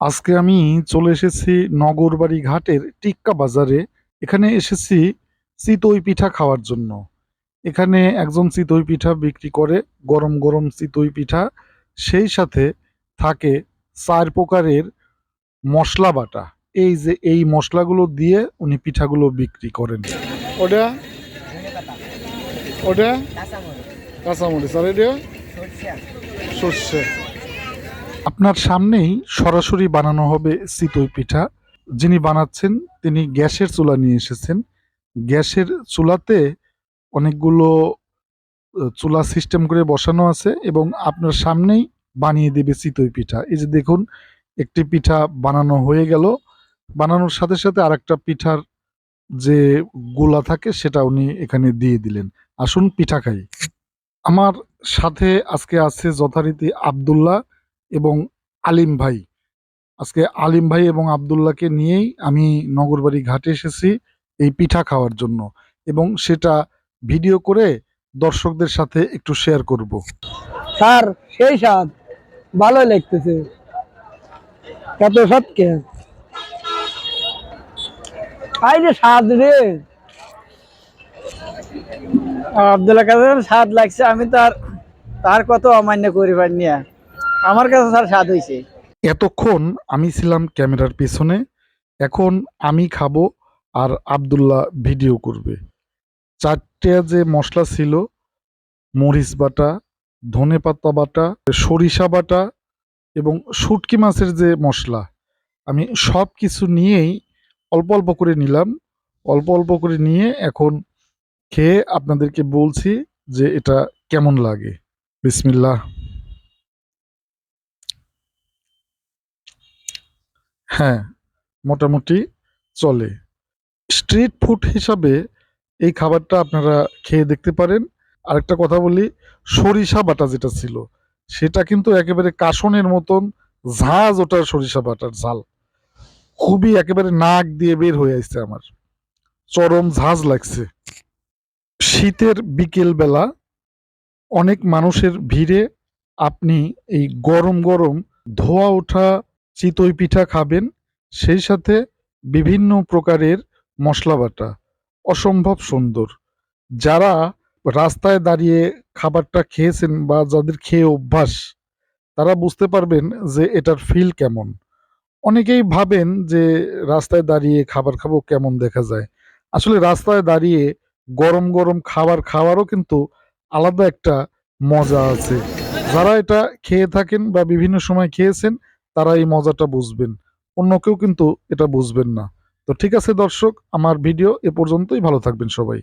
আজকে আমি চলে এসেছি নগরবাড়ি ঘাটের টিক্কা বাজারে। এখানে এসেছি চিতই পিঠা খাওয়ার জন্য। এখানে একজন চিতই পিঠা বিক্রি করে, গরম গরম চিতই পিঠা। সেই সাথে থাকে চার প্রকারের মশলা বাটা। এই যে এই মশলাগুলো দিয়ে উনি পিঠাগুলো বিক্রি করেন। ওটা? ওটা? কাঁচামরিচ। আর এটা? সর্ষে। আপনার সামনেই সরাসরি বানানো হবে চিতই পিঠা। যিনি বানাচ্ছেন, তিনি গ্যাসের চুলা নিয়ে এসেছেন। গ্যাসের চুলাতে অনেকগুলো চুলা সিস্টেম করে বসানো আছে এবং আপনার সামনেই বানিয়ে দেবে চিতই পিঠা। এই যে দেখুন, একটি পিঠা বানানো হয়ে গেল। বানানোর সাথে সাথে আরেকটা পিঠার যে গোলা থাকে, সেটা উনি এখানে দিয়ে দিলেন। আসুন পিঠা খাই। আমার সাথে আজকে আছে যথারীতি আব্দুল্লাহ। এবং আলিম ভাই। আজকে আলিম ভাই এবং আব্দুল্লাহকে নিয়েই আমি নগরবাড়ি ঘাটে এসেছি এই পিঠা খাওয়ার জন্য এবং সেটা ভিডিও করে দর্শকদের সাথে একটু শেয়ার করব। স্যার, সেই স্বাদ। ভালোই লাগতেছে। এত স্বাদ কে? আই যে স্বাদ রে। আব্দুল্লাহ কাছে স্বাদ লাগছে, আমি তার তার কত অমান্য করি পারিনি আমার কাছে স্যার স্বাদ হয়েছে এতক্ষণ আমি ছিলাম ক্যামেরার পেছনে, এখন আমি খাব আর আবদুল্লাহ ভিডিও করবে। চারটে যে মশলা ছিল, মরিচ বাটা, ধনে পাতা বাটা, সরিষা বাটা এবং শুটকি মাছের যে মশলা, আমি সব কিছু নিয়েই অল্প অল্প করে নিলাম। অল্প অল্প করে নিয়ে এখন খেয়ে আপনাদেরকে বলছি যে এটা কেমন লাগে। বিসমিল্লাহ। হ্যাঁ মোটামুটি চলে। স্ট্রিট ফুড হিসাবে এই খাবারটা আপনারা খেয়ে দেখতে পারেন। আরেকটা কথা বলি, সরিষা বাটা যেটা ছিল, সেটা কিন্তু একেবারে কাশনের মতন ঝাঁজ ওটার সরিষা বাটার ঝাল। খুবই একেবারে নাক দিয়ে বের হয়ে আসছে আমার। চরম ঝাঁজ লাগছে। শীতের বিকেল বেলা অনেক মানুষের ভিড়ে আপনি এই গরম গরম ধোয়া ওঠা চিতই পিঠা খাবেন, সেই সাথে বিভিন্ন প্রকারের মশলা বাটা। অসম্ভব সুন্দর। যারা রাস্তায় দাঁড়িয়ে খাবারটা খেয়েছেন বা যাদের খেয়ে অভ্যাস, তারা বুঝতে পারবেন যে এটার ফিল কেমন। অনেকেই ভাবেন যে রাস্তায় দাঁড়িয়ে খাবার খাব কেমন দেখা যায়। আসলে রাস্তায় দাঁড়িয়ে গরম গরম খাবার খাওয়ারও কিন্তু আলাদা একটা মজা আছে। যারা এটা খেয়ে থাকেন বা বিভিন্ন সময় খেয়েছেন তারা এই মজাটা বুঝবেন। অন্য কেউ কিন্তু এটা বুঝবেন না। তো ঠিক আছে দর্শক, আমার ভিডিও এ পর্যন্তই। ভালো থাকবেন সবাই।